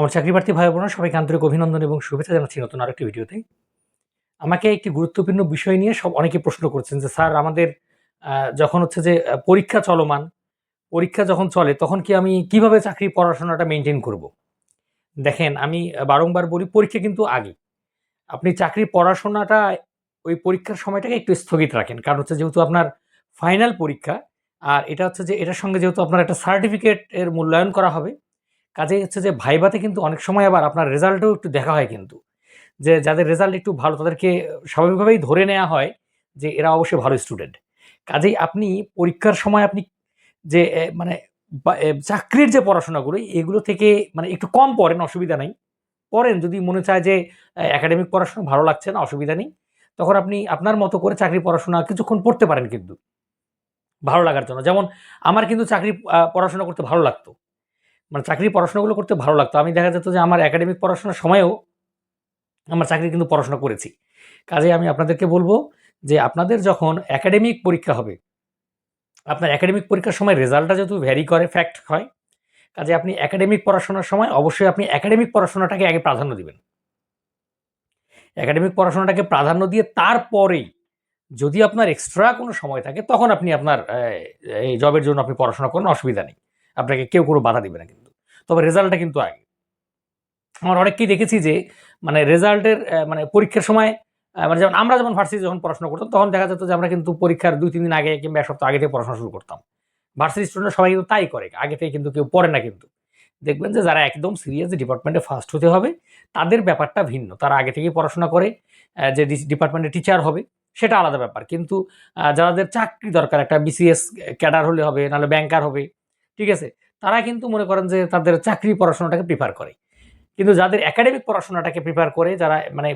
আমার চাকরি প্রার্থী ভাই বোনেরা সবাইকে আন্তরিক অভিনন্দন এবং শুভেচ্ছা জানাচ্ছি নতুন আরেকটি ভিডিওতে। আমাকে একটি গুরুত্বপূর্ণ বিষয় নিয়ে সব অনেকে প্রশ্ন করছেন যে, স্যার, আমাদের যখন হচ্ছে যে পরীক্ষা চলমান, পরীক্ষা যখন চলে, তখন কি আমি কীভাবে চাকরি পড়াশোনাটা মেনটেন করব? দেখেন, আমি বারংবার বলি, পরীক্ষা কিন্তু আগে। আপনি চাকরি পড়াশোনাটা ওই পরীক্ষার সময়টাকে একটু স্থগিত রাখেন। কারণ হচ্ছে যেহেতু আপনার ফাইনাল পরীক্ষা, আর এটা হচ্ছে যে, এটার সঙ্গে যেহেতু আপনার একটা সার্টিফিকেট এর মূল্যায়ন করা হবে কাজেই হচ্ছে যে ভাইভাতে কিন্তু অনেক সময় আবার আপনার রেজাল্টও একটু দেখা হয় কিন্তু। যে যাদের রেজাল্ট একটু ভালো তাদেরকে স্বাভাবিকভাবেই ধরে নেওয়া হয় যে এরা অবশ্যই ভালো স্টুডেন্ট। কাজেই আপনি পরীক্ষার সময় আপনি যে মানে চাকরির যে পড়াশোনাগুলো, এগুলো থেকে মানে একটু কম পড়েন, অসুবিধা নেই। পড়েন, যদি মনে চায় যে একাডেমিক পড়াশোনা ভালো লাগছে না, অসুবিধা নেই, তখন আপনি আপনার মতো করে চাকরি পড়াশোনা কিছুক্ষণ পড়তে পারেন কিন্তু। ভালো লাগার জন্য। যেমন, আমার কিন্তু চাকরি পড়াশোনা করতে ভালো লাগতো। মানে চাকরি পড়াশোনাগুলো করতে ভালো লাগতো। আমি দেখা যেত যে আমার একাডেমিক পড়াশোনার সময়েও আমার চাকরি কিন্তু পড়াশোনা করেছি। কাজে আমি আপনাদেরকে বলব যে আপনাদের যখন একাডেমিক পরীক্ষা হবে, আপনার একাডেমিক পরীক্ষার সময় রেজাল্টটা যেহেতু ভ্যারি করে ফ্যাক্ট হয় কাজে আপনি একাডেমিক পড়াশোনার সময় অবশ্যই আপনি একাডেমিক পড়াশোনাটাকে আগে প্রাধান্য দিবেন। একাডেমিক পড়াশোনাটাকে প্রাধান্য দিয়ে তারপরেই যদি আপনার এক্সট্রা কোনো সময় থাকে, তখন আপনি আপনার এই জবের জন্য আপনি পড়াশোনা করেন, অসুবিধা নেই। আপনাকে কেউ কোনো বাধা দিবে না কিন্তু। তবে রেজাল্টটা কিন্তু আগে। আমার অনেককেই দেখেছি যে মানে রেজাল্টের মানে পরীক্ষার সময় মানে যেমন আমরা যেমন ভার্সিটি যখন পড়াশোনা করতাম, তখন দেখা যেত যে আমরা কিন্তু পরীক্ষার দুই, তিন দিন আগে কিংবা এক সপ্তাহ আগে থেকে পড়াশোনা শুরু করতাম। ভার্সিটি স্টুডেন্ট সবাই কিন্তু তাই করে, আগে থেকে কিন্তু কেউ পড়ে না কিন্তু। দেখবেন যে যারা একদম সিরিয়াস ডিপার্টমেন্টে ফার্স্ট হতে হবে, তাদের ব্যাপারটা ভিন্ন। তারা আগে থেকেই পড়াশোনা করে যে ডিপার্টমেন্টে টিচার হবে, সেটা আলাদা ব্যাপার। কিন্তু যাদের চাকরি দরকার, একটা বিসিএস ক্যাডার হলে হবে, নাহলে ব্যাংকার হবে ঠিক আছে? তারা কিন্তু মনে করেন যে তাদের চাকরি পড়াশোনাটাকে প্রিফার করে। কিন্তু যাদের একাডেমিক পড়াশোনাটাকে প্রিফার করে, যারা মানে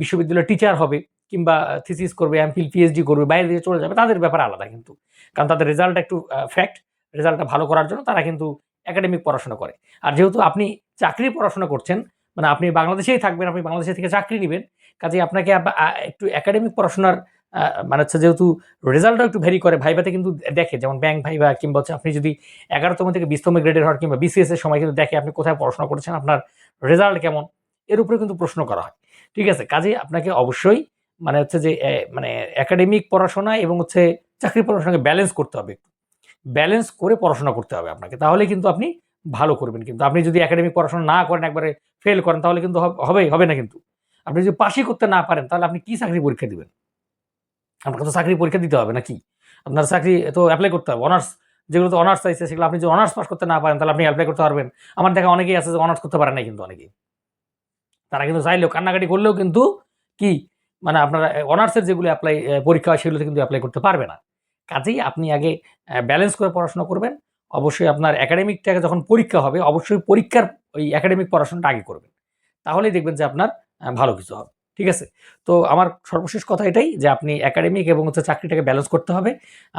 বিশ্ববিদ্যালয়ের টিচার হবে কিংবা থিসিস করবে এমফিল পিএইচডি করবে বাইরে দিয়ে চলে যাবে, তাদের ব্যাপার আলাদা কিন্তু। কারণ তাদের রেজাল্ট একটু ফ্যাক্ট রেজাল্টটা ভালো করার জন্য তারা কিন্তু একাডেমিক পড়াশোনা করে। আর যেহেতু আপনি চাকরি পড়াশোনা করছেন মানে আপনি বাংলাদেশেই থাকবেন, আপনি বাংলাদেশে থেকে চাকরি নেবেন কাজে আপনাকে একটু একাডেমিক পড়াশোনার মানে হচ্ছে যেহেতু রেজাল্টও একটু ভেরি করে ভাইভাতে কিন্তু দেখে, যেমন ব্যাংক ভাইভা কিংবা হচ্ছে আপনি যদি এগারোতম থেকে বিশতম গ্রেডের হওয়ার কিংবা বিসিএস এর সময় কিন্তু দেখে আপনি কোথায় পড়াশোনা করেছেন, আপনার রেজাল্ট কেমন, এর উপরে কিন্তু প্রশ্ন করা হয়। ঠিক আছে, কাজে আপনাকে অবশ্যই মানে হচ্ছে যে মানে একাডেমিক পড়াশোনা এবং হচ্ছে চাকরি পড়াশোনাকে ব্যালেন্স করতে হবে ব্যালেন্স করে পড়াশোনা করতে হবে আপনাকে, তাহলে কিন্তু আপনি ভালো করবেন। কিন্তু আপনি যদি একাডেমিক পড়াশোনা না করেন, একবারে ফেল করেন, তাহলে কিন্তু হবে হবে না কিন্তু। আপনি যদি পাশই করতে না পারেন, তাহলে আপনি কি চাকরি পরীক্ষা দিবেন? আপনাকে তো চাকরি পরীক্ষা দিতে হবে নাকি? আপনার চাকরি তো অ্যাপ্লাই করতে হবে। অনার্স যেগুলো তো অনার্স চাইছে, সেগুলো আপনি যদি অনার্স পাস করতে না পারেন, তাহলে আপনি অ্যাপ্লাই করতে পারবেন। আমার দেখা অনেকেই আছে যে অনার্স করতে পারে না কিন্তু অনেকেই। তারা কিন্তু চাইলেও, কান্নাকাটি করলেও কিন্তু কি? মানে আপনারা অনার্সের যেগুলো অ্যাপ্লাই পরীক্ষা হয়, সেগুলোতে কিন্তু অ্যাপ্লাই করতে পারবে না। কাজেই আপনি আগে ব্যালেন্স করে পড়াশোনা করবেন। অবশ্যই আপনার একাডেমিকটাকে যখন পরীক্ষা হবে, অবশ্যই পরীক্ষার ওই একাডেমিক পড়াশোনাটা আগে করবেন। তাহলেই দেখবেন যে আপনার ভালো কিছু হবে। ঠিক আছে? তো আমার সর্বশেষ কথা এটাই যে আপনি একাডেমিক এবং হচ্ছে চাকরিটাকে ব্যালেন্স করতে হবে।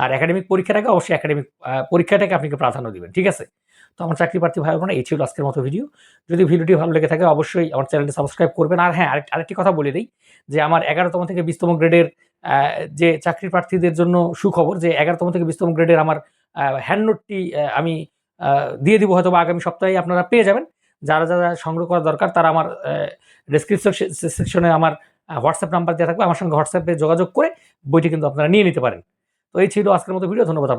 আর একাডেমিক পরীক্ষাটাকে অবশ্যই একাডেমিক পরীক্ষাটাকে আপনাকে প্রাধান্য দিবেন, ঠিক আছে? তো আমার চাকরি প্রার্থী ভাই বোনা এই ছিল আজকের মতো ভিডিও যদি ভিডিওটি ভালো লেগে থাকে অবশ্যই আমার চ্যানেলটি সাবস্ক্রাইব করবেন। আর হ্যাঁ আরেক- আরেকটি কথা বলে দিই যে আমার এগারোতম থেকে বিশতম গ্রেডের যে চাকরি প্রার্থীদের জন্য সুখবর যে এগারোতম থেকে বিশতম গ্রেডের আমার হ্যান্ড নোটটি আমি দিয়ে দিব হয়তো বা আগামী সপ্তাহে, আপনারা পেয়ে যাবেন। যারা যারা সংগ্রহ করা দরকার, তারা আমার ডিসক্রিপশন সেকশনে আমার হোয়াটসঅ্যাপ নাম্বার দেওয়া থাকবে। আমার সঙ্গে হোয়াটসঅ্যাপে যোগাযোগ করে বইটি কিন্তু আপনারা নিয়ে নিতে পারেন। তো এই ছিল আজকের মতো ভিডিও। ধন্যবাদ